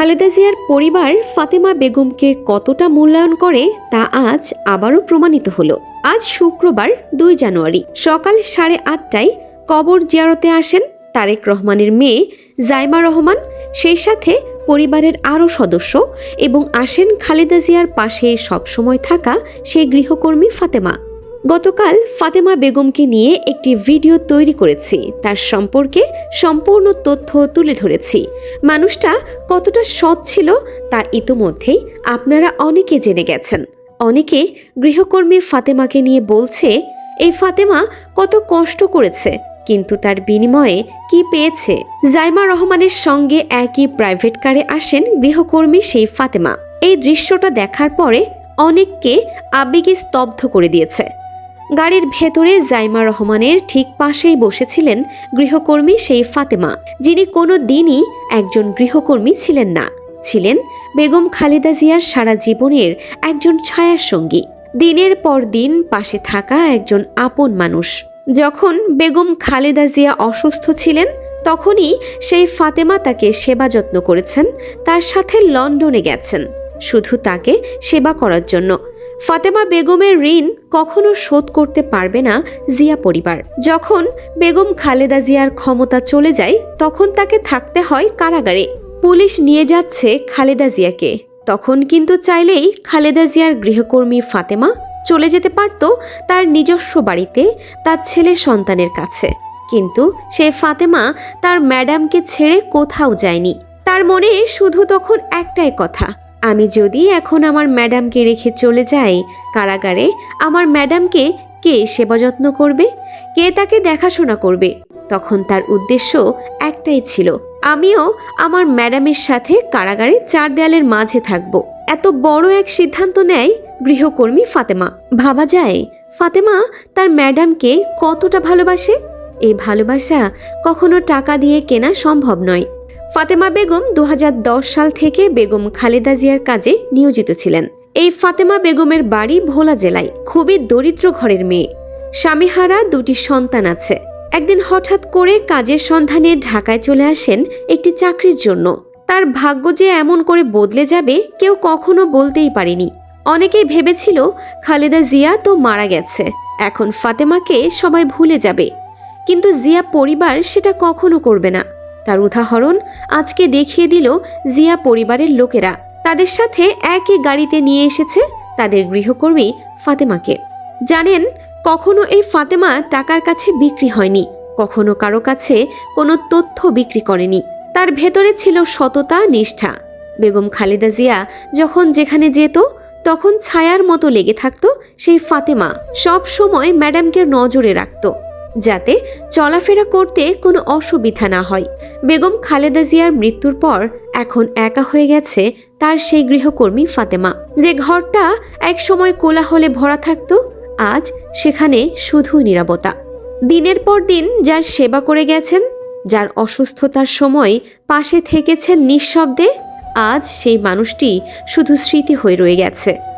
খালেদা জিয়ার পরিবার ফাতেমা বেগমকে কতটা মূল্যায়ন করে তা আজ আবারও প্রমাণিত হলো। আজ শুক্রবার, দুই জানুয়ারি, সকাল সাড়ে আটটায় কবর জিয়ারতে আসেন তারেক রহমানের মেয়ে জাইমা রহমান। সেই সাথে পরিবারের আরও সদস্য এবং আসেন খালেদা জিয়ার পাশে সবসময় থাকা সেই গৃহকর্মী ফাতেমা। গতকাল ফাতেমা বেগমকে নিয়ে একটি ভিডিও তৈরি করেছি। তার সম্পর্কে সম্পূর্ণ তথ্য তুলে ধরেছি। মানুষটা কতটা সৎ ছিল তা ইতোমধ্যেই আপনারা অনেকে জেনে গেছেন। অনেকে গৃহকর্মী ফাতেমাকে নিয়ে বলছে, এই ফাতেমা কত কষ্ট করেছে, কিন্তু তার বিনিময়ে কি পেয়েছে? জাইমা রহমানের সঙ্গে একই প্রাইভেট কারে আসেন গৃহকর্মী সেই ফাতেমা। এই দৃশ্যটা দেখার পরে অনেককে আবেগে স্তব্ধ করে দিয়েছে। গাড়ির ভেতরে জাইমা রহমানের ঠিক পাশেই বসেছিলেন গৃহকর্মী সেই ফাতেমা, যিনি কোনো দিনই একজন গৃহকর্মী ছিলেন না। ছিলেন বেগম খালেদা জিয়ার সারা জীবনের একজন ছায়ার সঙ্গী। দিনের পর দিন পাশে থাকা একজন আপন মানুষ। যখন বেগম খালেদা জিয়া অসুস্থ ছিলেন, তখনই সেই ফাতেমা তাকে সেবা যত্ন করেছেন, তার সাথে লন্ডনে গেছেন। শুধু তাকে সেবা করার জন্য ফাতেমা বেগমের ঋণ কখনো শোধ করতে পারবে না জিয়া পরিবার। যখন বেগম খালেদা জিয়ার ক্ষমতা চলে যায়, তখন তাকে থাকতে হয় কারাগারে। পুলিশ নিয়ে যাচ্ছে খালেদা জিয়াকে। তখন কিন্তু চাইলেই খালেদা জিয়ার গৃহকর্মী ফাতেমা চলে যেতে পারত তার নিজস্ব বাড়িতে, তার ছেলে সন্তানের কাছে। কিন্তু সে ফাতেমা তার ম্যাডামকে ছেড়ে কোথাও যায়নি। তার মনে শুধু তখন একটাই কথা আমি যদি এখন আমার ম্যাডামকে রেখে চলে যাই কারাগারে, আমার ম্যাডামকে কে সেবা যত্ন করবে? কে তাকে দেখাশোনা করবে? তখন তার উদ্দেশ্য একটাই ছিল, আমিও আমার ম্যাডামের সাথে কারাগারে চার দেয়ালের মাঝে থাকব। এত বড় এক সিদ্ধান্ত নেয় গৃহকর্মী ফাতেমা। ভাবা যায়, ফাতেমা তার ম্যাডামকে কতটা ভালোবাসে? এই ভালোবাসা কখনো টাকা দিয়ে কেনা সম্ভব নয়। ফাতেমা বেগম দু হাজার দশ সাল থেকে বেগম খালেদা জিয়ার কাজে নিয়োজিত ছিলেন। এই ফাতেমা বেগমের বাড়ি ভোলা জেলায় খুবই দরিদ্র ঘরের মেয়ে। স্বামীহারা দুটি সন্তান আছে। একদিন হঠাৎ করে কাজের সন্ধানে ঢাকায় চলে আসেন একটি চাকরির জন্য। তার ভাগ্য যে এমন করে বদলে যাবে কেউ কখনো বলতেই পারেনি। অনেকেই ভেবেছিল, খালেদা জিয়া তো মারা গেছে, এখন ফাতেমাকে সবাই ভুলে যাবে। কিন্তু জিয়া পরিবার সেটা কখনো করবে না। তার উদাহরণ আজকে দেখিয়ে দিল জিয়া পরিবারের লোকেরা। তাদের সাথে একই গাড়িতে নিয়ে এসেছে তাদের গৃহকর্মী ফাতেমাকে। জানেন, কখনো এই ফাতেমা টাকার কাছে বিক্রি হয়নি, কখনো কারও কাছে কোনো তথ্য বিক্রি করেনি। তার ভেতরে ছিল সততা, নিষ্ঠা। বেগম খালেদা জিয়া যখন যেখানে যেত, তখন ছায়ার মতো লেগে থাকতো সেই ফাতেমা। সব সময় ম্যাডামকে নজরে রাখত। যাতে চলাফেরা করতে কোনো অসুবিধা না হয়। বেগম খালেদা জিয়ার মৃত্যুর পর এখন একা হয়ে গেছে তার সেই গৃহকর্মী ফাতেমা। যে ঘরটা এক সময় কোলাহলে ভরা থাকত, আজ সেখানে শুধু নিরাপত্তা দিনের পর দিন যার সেবা করে গেছেন, যার অসুস্থতার সময় পাশে থেকেছেন নিঃশব্দে, আজ সেই মানুষটি শুধু স্মৃতি হয়ে রয়ে গেছে।